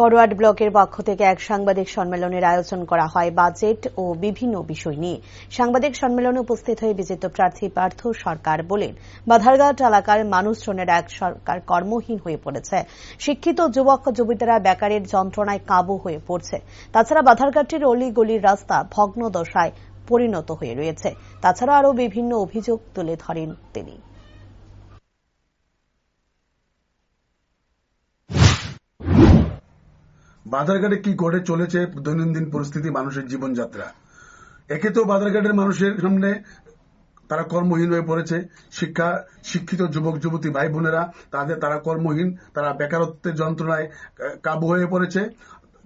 Forward ব্লকের পক্ষ থেকে এক সাংবাদিক সম্মেলনের আয়োজন করা হয় বাজেট ও বিভিন্ন বিষয় নিয়ে। সাংবাদিক সম্মেলনে উপস্থিত হয়ে বিজেপি প্রার্থী পার্থ সরকার বলেন, বাধারঘাট এলাকার মানুষজনের এক সরকার কর্মহীন হয়ে পড়েছে। শিক্ষিত যুবক যুবতীরা বেকারের যন্ত্রণায় কাবু হয়ে পড়ছে। তাছাড়া বাধারঘাটের অলি গলির রাস্তা ভগ্ন দশায় পরিণত হয়ে রয়েছে। তাছাড়া আরও বিভিন্ন অভিযোগ তুলে ধরেন তিনি। বাধারঘাটে কি ঘটে চলেছে দৈনন্দিন পরিস্থিতি, মানুষের জীবনযাত্রা? একে তো বাধারঘাটের মানুষের সামনে তারা কর্মহীন হয়ে পড়েছে। শিক্ষা, শিক্ষিত যুবক, যুবতী ভাই বোনেরা, তাদের তারা কর্মহীন, তারা বেকারত্বের যন্ত্রণায় কাবু হয়ে পড়েছে।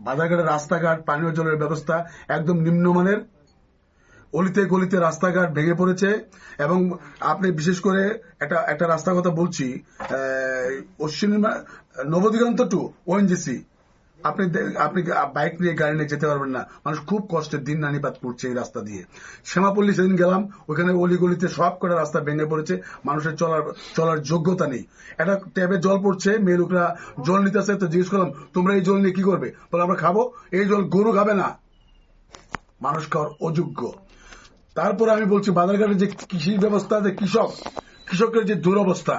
বাধারঘাটের রাস্তাঘাট, পানীয় জলের ব্যবস্থা একদম নিম্নমানের। অলিতে গলিতে রাস্তাঘাট ভেঙে পড়েছে এবং আপনি বিশেষ করে একটা একটা রাস্তার কথা বলছি অশ্বিনী নবদিগন্ত টু ওএনজিসি আপনি আপনি বাইক নিয়ে গাড়ি নিয়ে যেতে পারবেন না। মানুষ খুব কষ্টের দিন নানিপাত করছে এই রাস্তা দিয়ে। শ্যামাপল্লী সেদিন গেলাম, ওখানে অলিগলিতে সব কটা রাস্তা ভেঙে পড়েছে, মানুষের চলার চলার যোগ্যতা নেই। একটা ট্যাবে জল পড়ছে, মেয়ে লোকরা জল নিতেছে, তো জিজ্ঞেস করলাম, তোমরা এই জল নিয়ে কি করবে? বলে, আমরা খাব। এই জল গরু খাবে না। মানুষ খাওয়ার অযোগ্য। তারপরে আমি বলছি বাজারঘাটের যে কৃষি ব্যবস্থা যে কৃষক, কৃষকের যে দুরবস্থা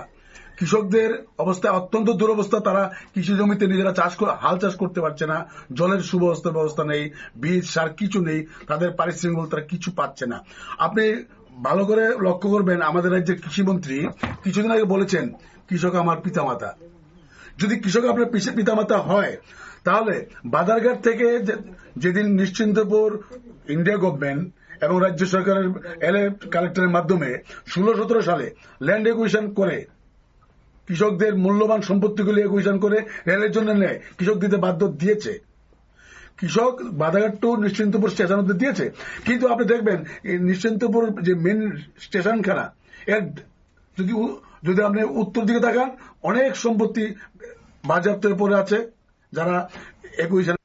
কৃষকদের অবস্থা, অত্যন্ত দুরবস্থা। তারা কৃষি জমিতে নিজেরা চাষ হাল চাষ করতে পারছে না। জলের সুব্যবস্থার ব্যবস্থা নেই। বীজ, সার কিছু নেই। তাদের পারিশ্রমিক বলতে তারা কিছু পাচ্ছে না। আপনি ভালো করে লক্ষ্য করবেন, আমাদের রাজ্যের কৃষিমন্ত্রী কিছুদিন আগে বলেছেন, কৃষক আমার পিতামাতা। যদি কৃষক আপনার পিতামাতা হয়, তাহলে বাজারঘাট থেকে যেদিন নিশ্চিন্তপুর ইন্ডিয়া গভর্নমেন্ট এবং রাজ্য সরকারের এলএ কালেক্টরের মাধ্যমে ষোলো সতেরো সালে ল্যান্ড একুইশন করে কৃষকদের মূল্যবান সম্পত্তিগুলি একুইশন করে রেলের জন্য নেয়। কৃষক দিতে বাধ্য দিয়েছে। কৃষক বাধাঘাট টু নিশ্চিন্তপুর স্টেশন অব্দি দিয়েছে। কিন্তু আপনি দেখবেন নিশ্চিন্তপুর যে মেন স্টেশনখানা এর যদি যদি আপনি উত্তর দিকে তাকান, অনেক সম্পত্তি বাজেয়াপ্ত পরে আছে। যারা একুইশন